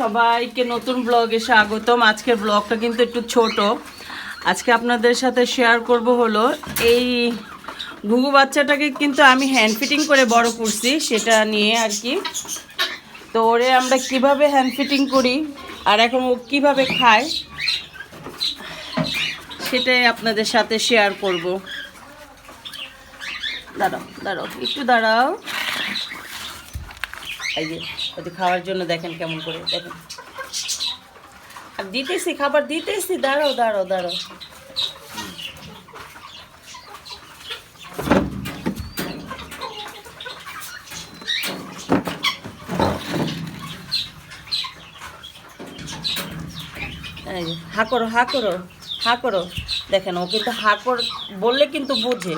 সবাইকে নতুন ব্লগে স্বাগতম। আজকের ব্লগটা কিন্তু একটু ছোট। আজকে আপনাদের সাথে শেয়ার করব হলো এই ঘুঘু বাচ্চাটাকে কিন্তু আমি হ্যান্ড ফিটিং করে বড় করছি, সেটা নিয়ে আর কি। তো ওরে আমরা কীভাবে হ্যান্ড ফিটিং করি আর এখন ও কীভাবে খায়, সেটাই আপনাদের সাথে শেয়ার করব। দাঁড়াও দাঁড়াও, একটু দাঁড়াও। এই যে ওদের খাওয়ার জন্য দেখেন কেমন করে দেখেন। আর দিতেছি খাবার দিতেছি দাঁড়াও। এই যে, হা করো হা করো হা করো। দেখেন ও কিন্তু হা কর বললে কিন্তু বোঝে।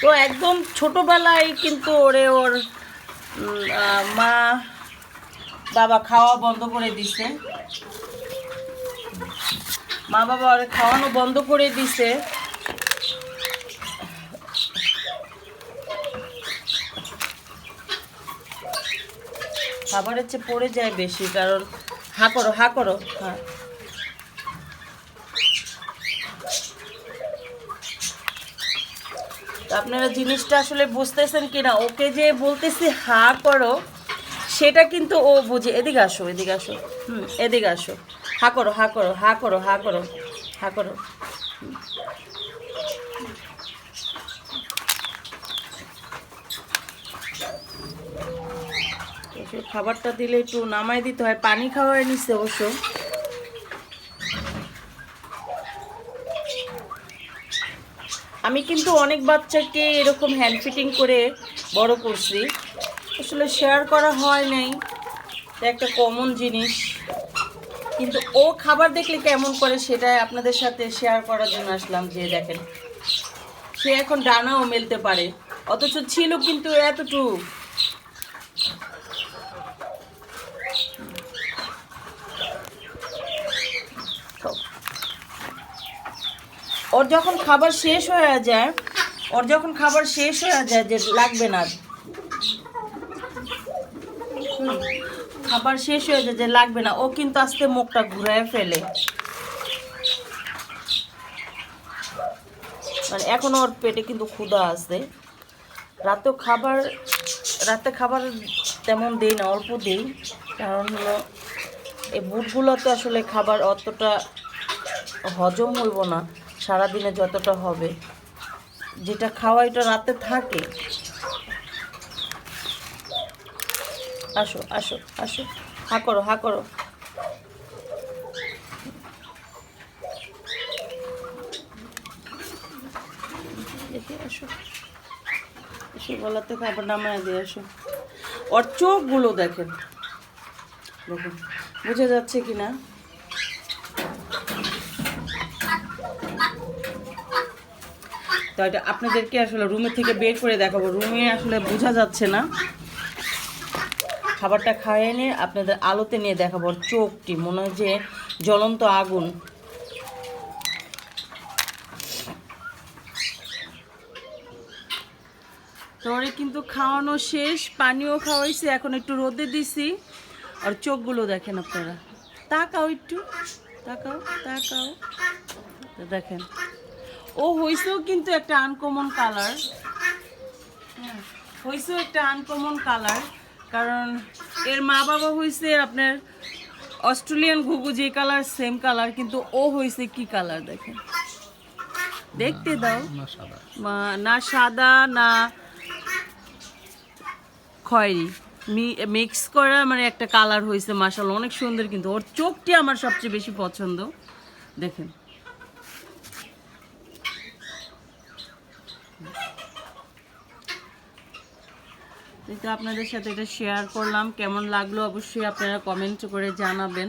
তো একদম ছোটোবেলায় কিন্তু ওরে ওর মা, বাবা খাওয়া বন্ধ করে দিছে। মা, বাবা ওরে খাওয়ানো বন্ধ করে দিছে। খাবারের চেয়ে পড়ে যায় বেশি, কারণ হা করো হা করো হ্যাঁ তো আপনারা জিনিসটা আসলে বুঝতেছেন কিনা? ওকে যে বলতেছি, হা করো, সেটা কিন্তু ও বুঝে। এদিকে আসো এদিকে আসো। হুম, এদিকে আসো। হা করো হা করো হা করো হা করো হা করো। খাবারটা দিলে একটু নামাই দিতে হয়। পানি খাওয়াই নিচ্ছে অবশ্য। আমি কিন্তু অনেক বাচ্চাকে এরকম হ্যান্ড ফিটিং করে বড় করছি। আসলে শেয়ার করা হয় নাই। একটা কমন জিনিস। কিন্তু ও খাবার দেখলে কেমন করে সেটাই আপনাদের সাথে শেয়ার করার জন্য আসলাম, যে দেখেন। সে এখন ডানাও মেলতে পারে। অথচ ছিল কিন্তু এতটুকু। ওর যখন খাবার শেষ হয়ে যায়, ওর যখন খাবার শেষ হয়ে যায় যে লাগবে না। খাবার শেষ হয়ে যায় যে লাগবে না, ও কিন্তু আস্তে মুখটা ঘুরায় ফেলে। মানে এখন ওর পেটে কিন্তু ক্ষুধা আছে। রাতেও খাবার, রাতে খাবার তেমন দেই না, অল্প দেই। কারণ হলো, এই বুটগুলোতে আসলে খাবার অতটা হজম হইব না। সারাদিনে যতটা হবে। যেটা খাওয়া এটা রাতে থাকে। আসো আসো আসো। হা করো হা করো। আসো। এসে, গলাতে খাবার নামায় দিয়ে আসো। ওর চোখগুলো দেখেন। দেখুন বোঝা যাচ্ছে কি না তো এটা আপনাদেরকে আসলে রুমে থেকে বের করে দেখাবো। রুমে আসলে বোঝা যাচ্ছে না। খাবারটা খাইয়ে নিয়ে আপনাদের আলোতে নিয়ে দেখাবো। চোখটি, মনে হয় যে জ্বলন্ত আগুন। তোরে কিন্তু খাওয়ানো শেষ, পানিও খাওয়াইছি, এখন একটু রোদে দিছি। আর চোখগুলো দেখেন আপনারা। তাকাও একটু। তাকাও তাকাও। দেখেন। ও হয়েছেও কিন্তু একটা আনকমন কালার হয়েছেও একটা আনকমন কালার কারণ এর মা বাবা হয়েছে আপনার অস্ট্রেলিয়ান ঘুঘু যে কালার সেম কালার কিন্তু ও হয়েছে কি কালার দেখেন। দেখতে দাও। না সাদা। না খয়েরি। মিক্স করা মানে একটা কালার হয়েছে মাসাল অনেক সুন্দর কিন্তু। ওর চোখটি আমার সবচেয়ে বেশি পছন্দ। দেখেন। তো আপনাদের সাথে এটা শেয়ার করলাম। কেমন লাগল অবশ্যই আপনারা কমেন্ট করে জানাবেন।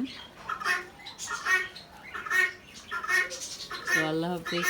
তো আল্লাহ হাফিজ।